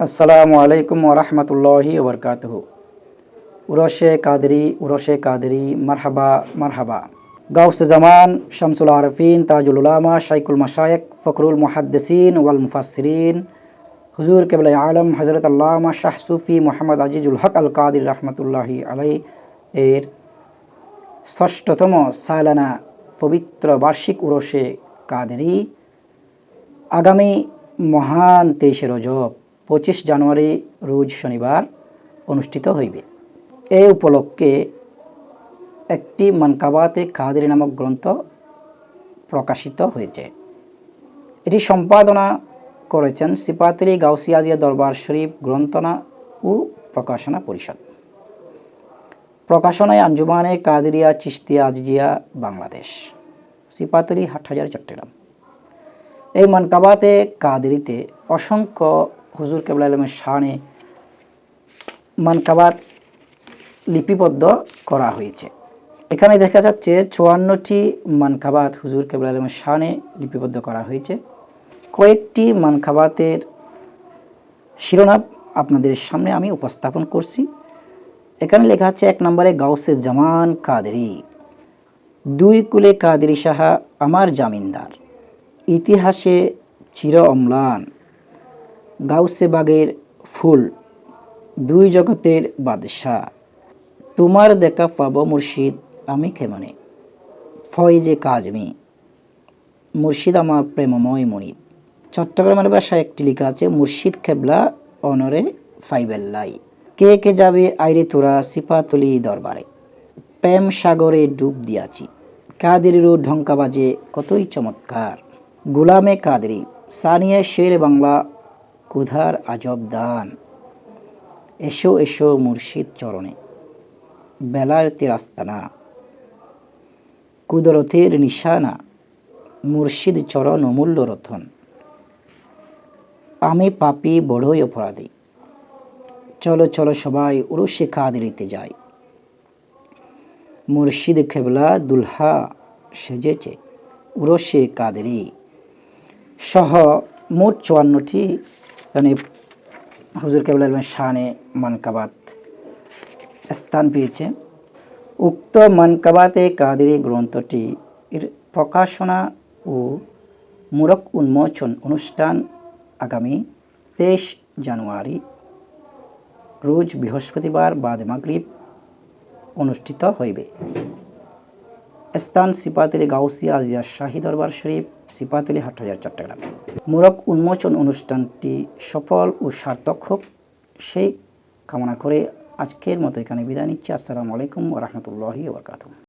আসসালামু আলাইকুম ওরহমতুল্লাহি ওবরকাতহ উরশে কাদরি উরশে কাদরি, মারহাবা মারহাবা। গাউস জামান, শামসুল আরফিন, তাজুল উলামা শাইকুল মাশায়েক ফখরুল মুহাদ্দিসিন ওয়াল মুফাসসিরিন। হুজুর কেবল আলম হজরত আল্লামা শাহ সুফি মোহাম্মদ আজিজুল হক আল কাদির রহমতুল্লাহি আলাই এর ষষ্ঠতম সালানা পবিত্র বার্ষিক উরসে কাদেরি। আগামী মহান তেইশে রজব। পঁচিশ জানুয়ারি রোজ শনিবার অনুষ্ঠিত হইবে। এই উপলক্ষে একটি মানকাবাতে কাদেরি নামক গ্রন্থ প্রকাশিত হয়েছে। এটি সম্পাদনা করেছেন সিপাতলি গাউসিয়াজিয়া দরবার শরীফ গ্রন্থনা ও প্রকাশনা পরিষদ। প্রকাশনায় আঞ্জুমানে কাদেরিয়া চিস্তিয়া আজিজিয়া, বাংলাদেশ। সিপাতলি হাটহাজার চট্টগ্রাম। এই মানকাবাতে কাদেরিতে অসংখ্য হুজুর কেবলা আলমের শানে মানকাবাত লিপিবদ্ধ করা হয়েছে। এখানে দেখা যাচ্ছে চুয়ান্নটি মানকাবাত হুজুর কেবল আলমের শানে লিপিবদ্ধ করা হয়েছে। কয়েকটি মানকাবাতের শিরোনাম আপনাদের সামনে আমি উপস্থাপন করছি। এখানে লেখা আছে, এক নম্বরে, গাউসে জামান কাদেরি। দুই কুলে কাদেরি সাহা আমার জামিনদার। ইতিহাসে চির অম্লান। গাউসে বাগের ফুল, দুই জগতের বাদশাহ। তোমার দেখা পাব মুর্শিদ আমি কেমনে? ফয়েজে কাজমি। মুর্শিদ আমার প্রেমময় মনিব। চট্টগ্রামের বাসায় একটি লেখা আছে, মুর্শিদ খেবলা অনরে ফাইবেল্লাই। কে কে যাবে আইরে তোরা সিপাতলি দরবারে। প্রেম সাগরে ডুব দিয়াছি। কাদেরেরও ঢঙ্কা বাজে কতই চমৎকার। গুলামে কাদরি। সানিয়া শের বাংলা কুধার আজব দান। এসো এসো মুর্শিদ চরণে। বেলায়তের আস্তানা কুদরতের নিশানা। মুর্শিদ চরণ অমূল্য রতন আমি পাপি, বড়ই অপরাধী। চলো চলো সবাই উরুষে কাদেরিতে যাই। মুর্শিদ খেবলা দুলহা সেজেছে উরসে কাদেরি সহ মোট চুয়ান্নটি মানে হুজুর কেবল শানে মানকাবাত স্থান পেয়েছে। উক্ত মানকাবাতে কাদেরি গ্রন্থটি এর প্রকাশনা ও মূরক উন্মোচন অনুষ্ঠান আগামী তেইশ জানুয়ারি, রোজ বৃহস্পতিবার বাদ মাগরিব অনুষ্ঠিত হইবে। স্থান সিপাতলি গাউসিয়া আজিয়া শাহী দরবার শরীফ, সিপাতলি হাটহাজার চট্টগ্রাম মোরক উন্মোচন অনুষ্ঠানটি সফল ও সার্থক হোক, সেই কামনা করে আজকের মতো এখানে বিদায় নিচ্ছি। আসসালামু আলাইকুম রহমতুল্লাহি